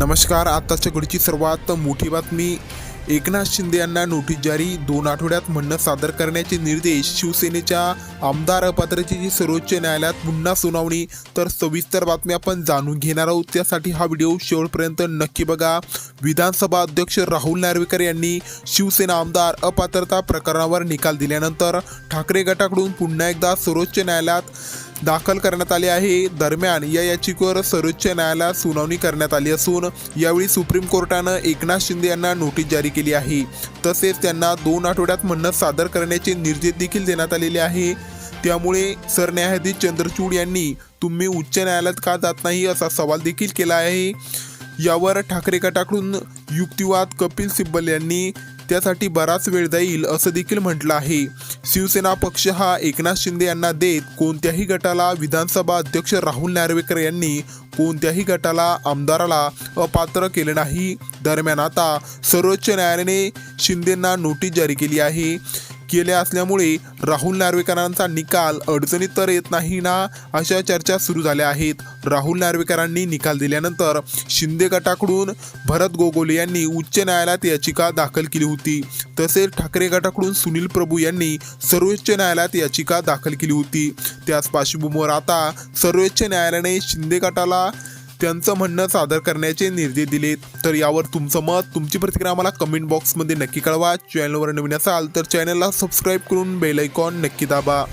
नमस्कार आताच्या घडीची सर्वात मोठी बातमी. एकनाथ शिंदे यांना नोटीस जारी. दोन आठवड्यात म्हणणं सादर करण्याचे निर्देश. शिवसेनेच्या आमदार अपात्रतेची सर्वोच्च न्यायालयात पुन्हा सुनावणी. तर सविस्तर बातमी आपण जाणून घेणार आहोत. त्यासाठी हा व्हिडिओ शेवटपर्यंत नक्की बघा. विधानसभा अध्यक्ष राहुल नार्वेकर यांनी शिवसेना आमदार अपात्रता प्रकरणावर निकाल दिल्यानंतर ठाकरे गटाकडून पुन्हा एकदा सर्वोच्च न्यायालयात दाखल करण्यात आले आहे. दरम्यान या याचिकेवर सर्वोच्च न्यायालयात सुनावणी करण्यात आली असून यावेळी सुप्रीम कोर्टानं एकनाथ शिंदे यांना नोटीस जारी केली आहे. तसेच त्यांना दोन आठवड्यात म्हणणं सादर करण्याचे निर्देश देखील देण्यात आलेले आहे. त्यामुळे सरन्यायाधीश चंद्रचूड यांनी तुम्ही उच्च न्यायालयात का जात नाही? असा सवाल देखील केला आहे. यावर ठाकरे गटाकडून युक्तिवाद कपिल सिब्बल यांनी त्यासाठी बराच वेळ जाईल असं देखील म्हटलं आहे. शिवसेना पक्ष हा एकनाथ शिंदे यांना देत कोणत्याही गटाला विधानसभा अध्यक्ष राहुल नार्वेकर यांनी कोणत्याही गटाला आमदाराला अपात्र केले नाही. दरम्यान आता सर्वोच्च न्यायालयाने शिंदेंना नोटीस जारी केली आहे. केल्या असल्यामुळे राहुल नार्वेकरांचा निकाल अडचणीत तर येत नाही ना अशा चर्चा सुरू झाल्या आहेत. राहुल नार्वेकरांनी निकाल दिल्यानंतर शिंदे गटाकडून भरत गोगोले यांनी उच्च न्यायालयात याचिका दाखल केली होती. तसेच ठाकरे गटाकडून सुनील प्रभू यांनी सर्वोच्च न्यायालयात याचिका दाखल केली होती. त्याच पार्श्वभूमीवर आता सर्वोच्च न्यायालयाने शिंदे गटाला त्यांचं म्हणणं सादर करण्याचे निर्देश दिलेत. तर यावर तुमचं मत तुमची प्रतिक्रिया आम्हाला कमेंट बॉक्समध्ये नक्की कळवा. चॅनलवर नवीन असाल तर चॅनलला सबस्क्राईब करून बेल आयकॉन नक्की दाबा.